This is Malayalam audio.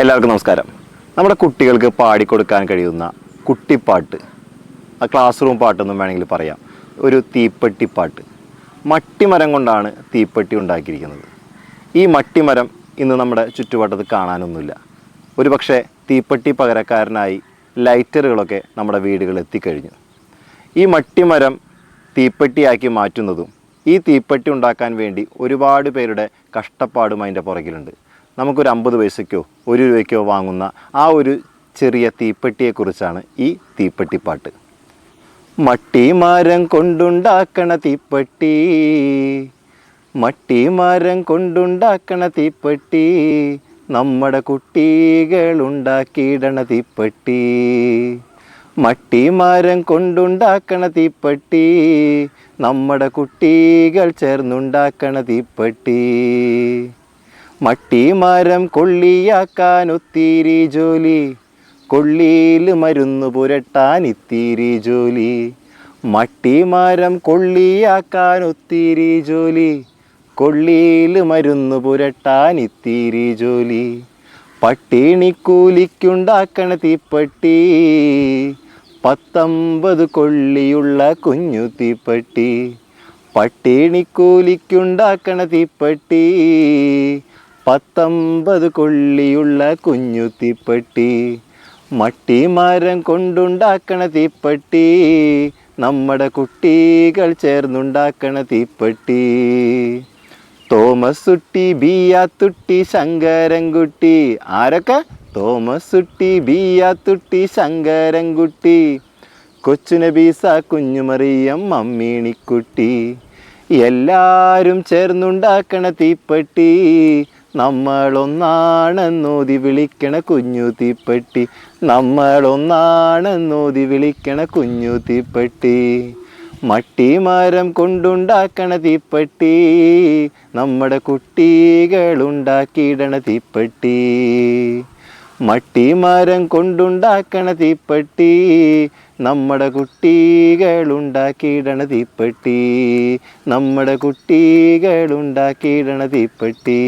എല്ലാവർക്കും നമസ്കാരം. നമ്മുടെ കുട്ടികൾക്ക് പാടിക്കൊടുക്കാൻ കഴിയുന്ന കുട്ടിപ്പാട്ട് ആ ക്ലാസ് റൂം പാട്ടെന്നും വേണമെങ്കിൽ പറയാം. ഒരു തീപ്പെട്ടിപ്പാട്ട് മട്ടിമരം കൊണ്ടാണ് തീപ്പെട്ടി ഉണ്ടാക്കിയിരിക്കുന്നത്. ഈ മട്ടിമരം ഇന്ന് നമ്മുടെ ചുറ്റുവട്ടത്ത് കാണാനൊന്നുമില്ല. ഒരു പക്ഷേ തീപ്പെട്ടി പകരക്കാരനായി ലൈറ്ററുകളൊക്കെ നമ്മുടെ വീടുകളിൽ എത്തിക്കഴിഞ്ഞു. ഈ മട്ടിമരം തീപ്പെട്ടിയാക്കി മാറ്റുന്നതും ഈ തീപ്പെട്ടി ഉണ്ടാക്കാൻ വേണ്ടി ഒരുപാട് പേരുടെ കഷ്ടപ്പാടും അതിന്റെ പുറകിലുണ്ട്. നമുക്കൊരു അമ്പത് പൈസയ്ക്കോ ഒരു രൂപയ്ക്കോ വാങ്ങുന്ന ആ ഒരു ചെറിയ തീപ്പെട്ടിയെക്കുറിച്ചാണ് ഈ തീപ്പെട്ടിപ്പാട്ട്. മട്ടിമരം കൊണ്ടുണ്ടാക്കണ തീപ്പെട്ടി മട്ടിമരം കൊണ്ടുണ്ടാക്കണ തീപ്പെട്ടി നമ്മുടെ കുട്ടികൾ ഉണ്ടാക്കിയിടണ തീപ്പെട്ടി. മട്ടിമരം കൊണ്ടുണ്ടാക്കണ തീപ്പെട്ടി നമ്മുടെ കുട്ടികൾ ചേർന്നുണ്ടാക്കണ തീപ്പെട്ടി. മട്ടിമരം കൊള്ളിയാക്കാൻ ഒത്തിരി ജോലി. കൊള്ളിയിൽ മരുന്ന് പുരട്ടാൻ ഇത്തിരി ജോലി. മട്ടിമരം കൊള്ളിയാക്കാൻ ഒത്തിരി ജോലി. കൊള്ളിയിൽ മരുന്ന് പുരട്ടാൻ ഇത്തിരി ജോലി. പട്ടിണിക്കൂലിക്കുണ്ടാക്കണ തീപ്പട്ടി. പത്തൊമ്പത് കൊള്ളിയുള്ള കുഞ്ഞു തീപ്പട്ടി. പട്ടിണിക്കൂലിക്കുണ്ടാക്കണ തീപ്പെട്ടി. പത്തൊമ്പത് കൊള്ളിയുള്ള കുഞ്ഞു തീപ്പെട്ടി മട്ടിമരം കൊണ്ടുണ്ടാക്കണ തീപ്പെട്ടി നമ്മുടെ കുട്ടികൾ ചേർന്നുണ്ടാക്കണ തീപ്പെട്ടി. തോമസ് ഉട്ടി ബിയാത്തുട്ടി ശങ്കരൻകുട്ടി. ആരൊക്കെ? തോമസ് കുട്ടി ബിയാത്തുട്ടി ശങ്കരൻകുട്ടി. കൊച്ചുനബീസ കുഞ്ഞുമറിയം മമ്മീണിക്കുട്ടി. എല്ലാവരും ചേർന്നുണ്ടാക്കണ തീപ്പെട്ടി നമ്മളൊന്നാണെന്നോതി വിളിക്കണ കുഞ്ഞു തീപ്പെട്ടി. നമ്മളൊന്നാണെന്നോതി വിളിക്കണ കുഞ്ഞു തീപ്പെട്ടി. മട്ടിമരം കൊണ്ടുണ്ടാക്കണ തീപ്പെട്ടി. നമ്മുടെ കുട്ടികൾ ഉണ്ടാക്കിയിടണ തീപ്പെട്ടി. മട്ടിമരം കൊണ്ടുണ്ടാക്കണ തീപ്പെട്ടി നമ്മുടെ കുട്ടികൾ ഉണ്ടാക്കിയിടണ തീപ്പെട്ടി നമ്മുടെ കുട്ടികൾ ഉണ്ടാക്കിയിടണ തീപ്പെട്ടി.